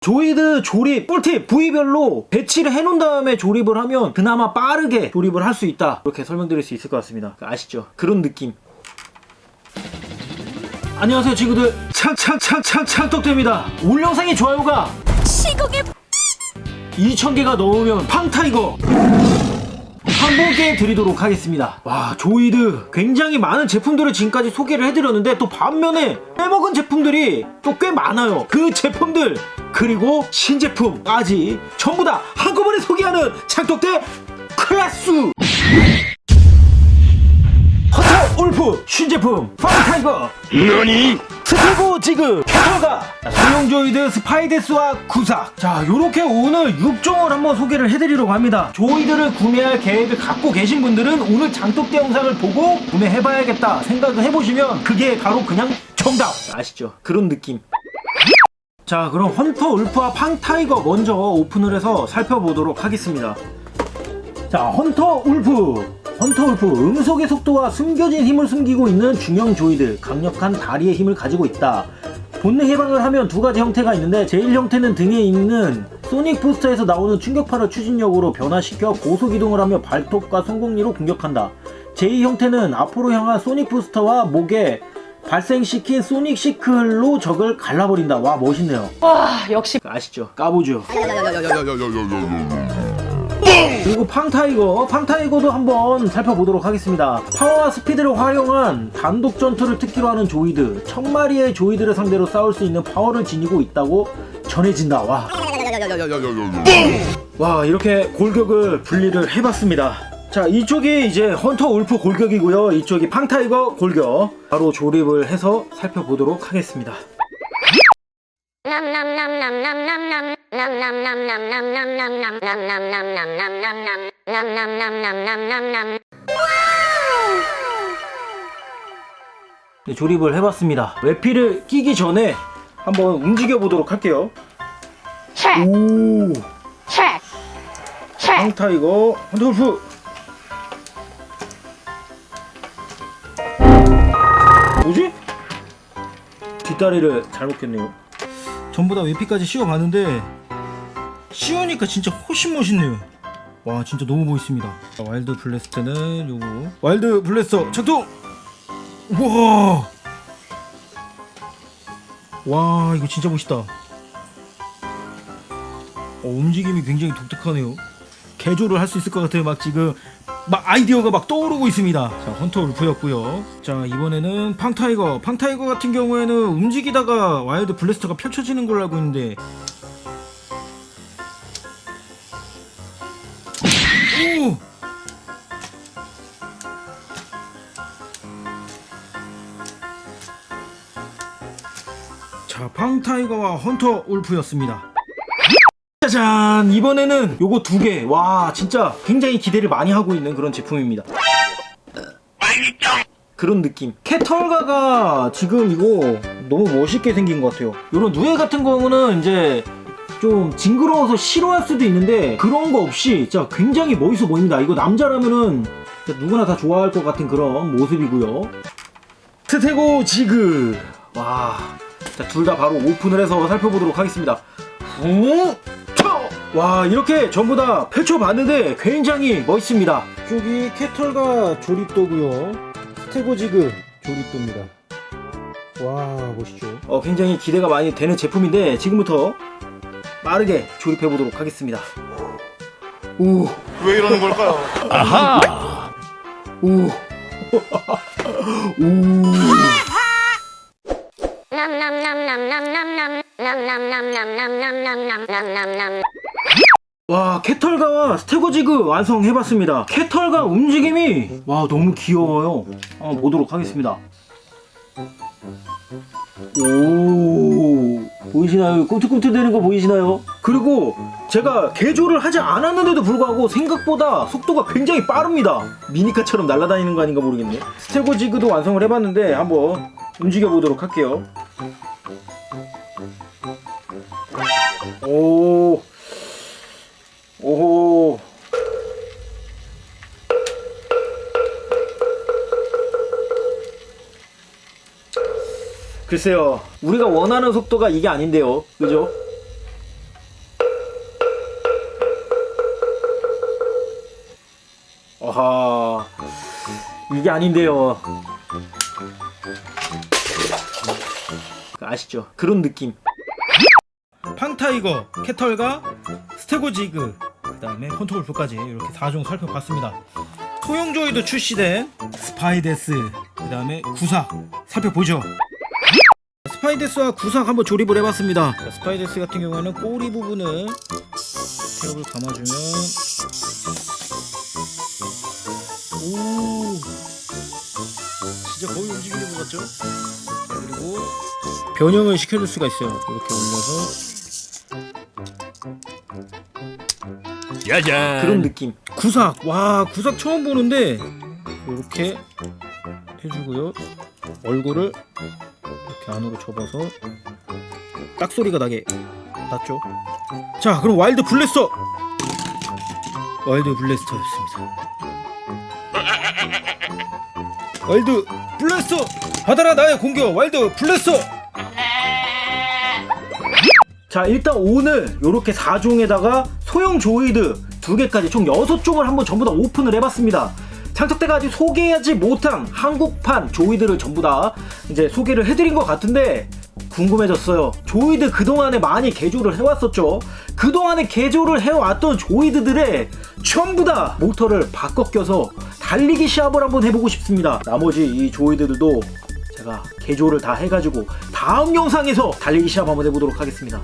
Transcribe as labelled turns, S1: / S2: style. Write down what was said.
S1: 조이드 조립 꿀팁 부위별로 배치를 해놓은 다음에 조립을 하면 그나마 빠르게 조립을 할 수 있다 이렇게 설명드릴 수 있을 것 같습니다 아시죠? 그런 느낌 안녕하세요 친구들 창창창창 창떡됩니다 올 영상의 좋아요가
S2: 시국에
S1: 2,000개가 넘으면 팡타이거 한 분께 드리도록 하겠습니다. 와, 조이드 굉장히 많은 제품들을 지금까지 소개를 해드렸는데 또 반면에 빼먹은 제품들이 또 꽤 많아요. 그 제품들 그리고 신제품까지 전부 다 한꺼번에 소개하는 창독대 클래스. 허터 울프 신제품 파이타이거.
S3: 너니?
S1: 스테고 지그 캐터가 소형조이드 스파이데스와 구삭 자 요렇게 오늘 6종을 한번 소개를 해드리려고 합니다. 조이드를 구매할 계획을 갖고 계신 분들은 오늘 장독대 영상을 보고 구매해봐야겠다 생각을 해보시면 그게 바로 그냥 정답. 아시죠? 그런 느낌 자 그럼 헌터 울프와 팡타이거 먼저 오픈을 해서 살펴보도록 하겠습니다 자, 헌터 울프. 헌터 울프. 음속의 속도와 숨겨진 힘을 숨기고 있는 중형 조이드. 강력한 다리의 힘을 가지고 있다. 본능 해방을 하면 두 가지 형태가 있는데 제일 형태는 등에 있는 소닉 부스터에서 나오는 충격파를 추진력으로 변화시켜 고속 이동을 하며 발톱과 송곳니로 공격한다. 제2 형태는 앞으로 향한 소닉 부스터와 목에 발생시킨 소닉 시클로 적을 갈라버린다. 와 멋있네요.
S2: 와 역시
S1: 아시죠? 까보죠. 그리고 팡타이거, 팡타이거도 한번 살펴보도록 하겠습니다. 파워와 스피드를 활용한 단독 전투를 특기로 하는 조이드, 천마리의 조이드를 상대로 싸울 수 있는 파워를 지니고 있다고 전해진다. 와, 와 이렇게 골격을 분리를 해봤습니다. 자 이쪽이 이제 헌터 울프 골격이고요. 이쪽이 팡타이거 골격. 바로 조립을 해서 살펴보도록 하겠습니다. 네, 조립을 해봤습니다. 외피를 끼기 전에 한번 움직여 보도록 할게요. 오, 팡타이거 헌터 울프. 뒷다리를 잘못 꼈네요. 전부 다 외피까지 씌워봤는데 씌우니까 진짜 훨씬 멋있네요. 와 진짜 너무 멋있습니다. 자, 와일드 블래스트는 요거 와일드 블래스터 작동. 우와. 와 이거 진짜 멋있다. 어, 움직임이 굉장히 독특하네요. 개조를 할 수 있을 것 같아요. 막 지금 막 아이디어가 막 떠오르고 있습니다. 자, 헌터 울프였고요. 자, 이번에는 팡타이거. 팡타이거 같은 경우에는 움직이다가 와일드 블래스터가 펼쳐지는 걸로 알고 있는데 오! 자, 팡타이거와 헌터 울프였습니다. 짜잔! 이번에는 요거 두 개. 와, 진짜 굉장히 기대를 많이 하고 있는 그런 제품입니다. 그런 느낌. 캐털가가 지금 이거 너무 멋있게 생긴 것 같아요. 요런 누에 같은 경우는 이제 좀 징그러워서 싫어할 수도 있는데 그런 거 없이 진짜 굉장히 멋있어 보입니다. 이거 남자라면은 누구나 다 좋아할 것 같은 그런 모습이고요. 트테고 지그. 와. 둘 다 바로 오픈을 해서 살펴보도록 하겠습니다. 후! 쳐! 와 이렇게 전부 다 펼쳐봤는데 굉장히 멋있습니다 여기 캐털가 조립도고요 스테고지그 조립도입니다 와 멋있죠 어, 굉장히 기대가 많이 되는 제품인데 지금부터 빠르게 조립해 보도록 하겠습니다 오
S3: 왜 이러는 걸까요?
S1: 오. 오. 와 캐털가와 스테고지그 완성해봤습니다. 캐털가 움직임이 와 너무 귀여워요. 한번 보도록 하겠습니다. 오 보이시나요? 꿈틀꿈틀 되는 거 보이시나요? 그리고 제가 개조를 하지 않았는데도 불구하고 생각보다 속도가 굉장히 빠릅니다. 미니카처럼 날아다니는 거 아닌가 모르겠네. 스테고지그도 완성을 해봤는데 한번 움직여 보도록 할게요. 오 오. 글쎄요. 우리가 원하는 속도가 이게 아닌데요. 그죠? 아하. 이게 아닌데요. 그 아시죠? 그런 느낌. 팡타이거, 캐털과 스테고지그, 그 다음에 컨트롤프까지 이렇게 4종 살펴봤습니다. 소형조이도 출시된 스파이데스, 그 다음에 구사 살펴보죠. 스파이데스와 구삭 한번 조립을 해봤습니다. 자, 스파이데스 같은 경우에는 꼬리 부분을 태엽을 감아주면 오 진짜 거의 움직이는 것 같죠? 자, 그리고 변형을 시켜줄 수가 있어요. 이렇게 올려서
S2: 짜잔.
S1: 그런 느낌. 구삭 와 구삭 처음 보는데 이렇게 해주고요. 얼굴을 이렇게 안으로 접어서 딱 소리가 나게 났죠. 자 그럼 와일드 블래스터! 와일드 블래스터였습니다. 와일드 블래스터! 받아라 나의 공격! 와일드 블래스터! 자 일단 오늘 요렇게 4종에다가 소형 조이드 두 개까지 총 6종을 한번 전부 다 오픈을 해봤습니다 장착대가 아직 소개하지 못한 한국판 조이드를 전부 다 이제 소개를 해드린 것 같은데 궁금해졌어요. 조이드 그동안에 많이 개조를 해왔었죠. 그동안에 개조를 해왔던 조이드들의 전부 다 모터를 바꿔 껴서 달리기 시합을 한번 해보고 싶습니다. 나머지 이 조이드들도 제가 개조를 다 해가지고 다음 영상에서 달리기 시합 한번 해보도록 하겠습니다.